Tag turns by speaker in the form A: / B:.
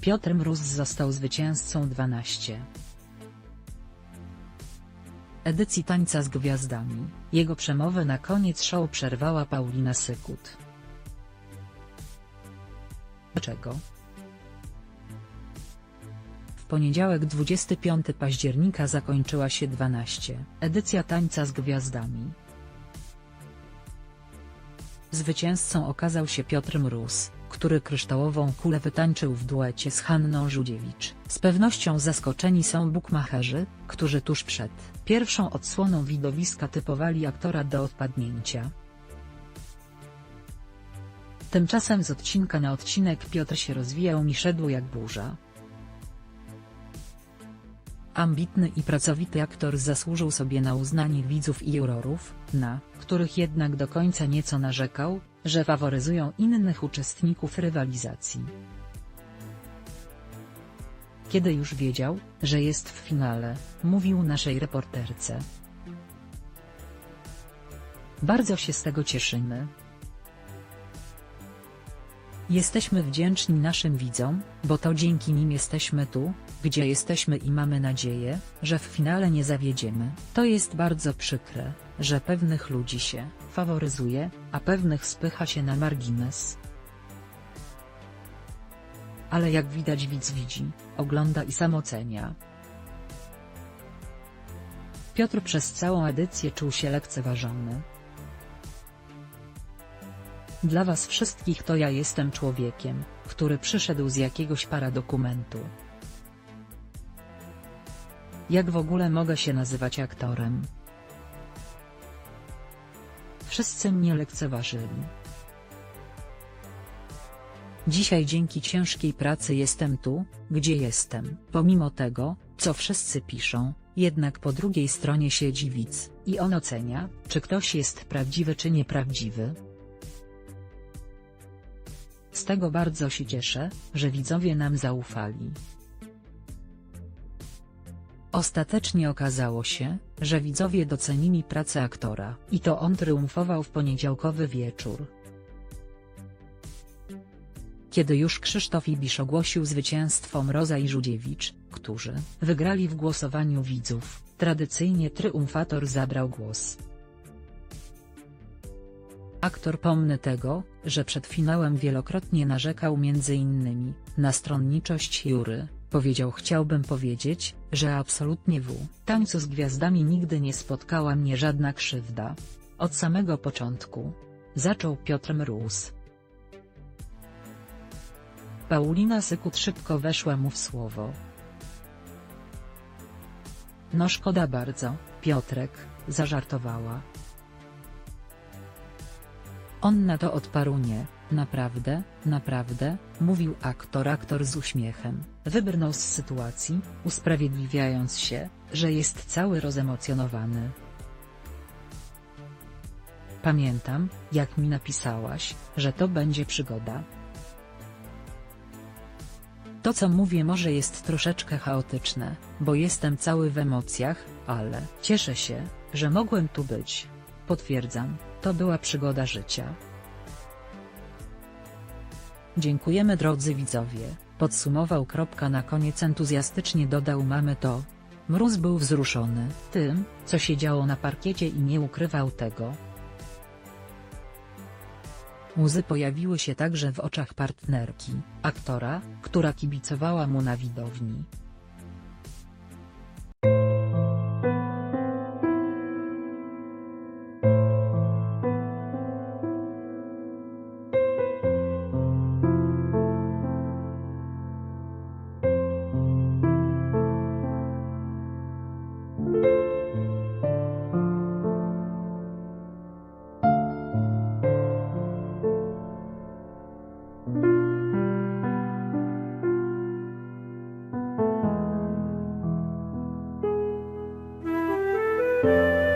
A: Piotr Mróz został zwycięzcą 12 edycji Tańca z Gwiazdami. Jego przemowę na koniec show przerwała Paulina Sykut. Dlaczego? W poniedziałek 25 października zakończyła się 12 edycja Tańca z Gwiazdami. Zwycięzcą okazał się Piotr Mróz, który kryształową kulę wytańczył w duecie z Hanną Żudziewicz. Z pewnością zaskoczeni są bukmacherzy, którzy tuż przed pierwszą odsłoną widowiska typowali aktora do odpadnięcia. Tymczasem z odcinka na odcinek Piotr się rozwijał i szedł jak burza. Ambitny i pracowity aktor zasłużył sobie na uznanie widzów i jurorów, na których jednak do końca nieco narzekał, że faworyzują innych uczestników rywalizacji. Kiedy już wiedział, że jest w finale, mówił naszej reporterce. Bardzo się z tego cieszymy. Jesteśmy wdzięczni naszym widzom, bo to dzięki nim jesteśmy tu, gdzie jesteśmy i mamy nadzieję, że w finale nie zawiedziemy. To jest bardzo przykre, że pewnych ludzi się faworyzuje, a pewnych spycha się na margines. Ale jak widać widz widzi, ogląda i sam ocenia. Piotr przez całą edycję czuł się lekceważony. Dla was wszystkich to ja jestem człowiekiem, który przyszedł z jakiegoś paradokumentu. Jak w ogóle mogę się nazywać aktorem? Wszyscy mnie lekceważyli. Dzisiaj dzięki ciężkiej pracy jestem tu, gdzie jestem. Pomimo tego, co wszyscy piszą, jednak po drugiej stronie siedzi widz, i on ocenia, czy ktoś jest prawdziwy czy nieprawdziwy. Z tego bardzo się cieszę, że widzowie nam zaufali. Ostatecznie okazało się, że widzowie docenili pracę aktora i to on triumfował w poniedziałkowy wieczór. Kiedy już Krzysztof Ibisz ogłosił zwycięstwo Mroza i Żudziewicz, którzy wygrali w głosowaniu widzów, tradycyjnie triumfator zabrał głos. Aktor pomny tego, że przed finałem wielokrotnie narzekał m.in. na stronniczość Jury, powiedział chciałbym powiedzieć, że absolutnie w tańcu z gwiazdami nigdy nie spotkała mnie żadna krzywda. Od samego początku. Zaczął Piotr Mróz. Paulina Sykut szybko weszła mu w słowo. No szkoda bardzo, Piotrek, zażartowała. On na to odparł nie, naprawdę, naprawdę, mówił aktor aktor z uśmiechem. Wybrnął z sytuacji, usprawiedliwiając się, że jest cały rozemocjonowany. Pamiętam, jak mi napisałaś, że to będzie przygoda. To co mówię może jest troszeczkę chaotyczne, bo jestem cały w emocjach, ale cieszę się, że mogłem tu być. Potwierdzam, to była przygoda życia. Dziękujemy drodzy widzowie, podsumował. Kropka na koniec entuzjastycznie dodał mamy to. Mróz był wzruszony tym, co się działo na parkiecie i nie ukrywał tego. Łzy pojawiły się także w oczach partnerki, aktora, która kibicowała mu na widowni. Música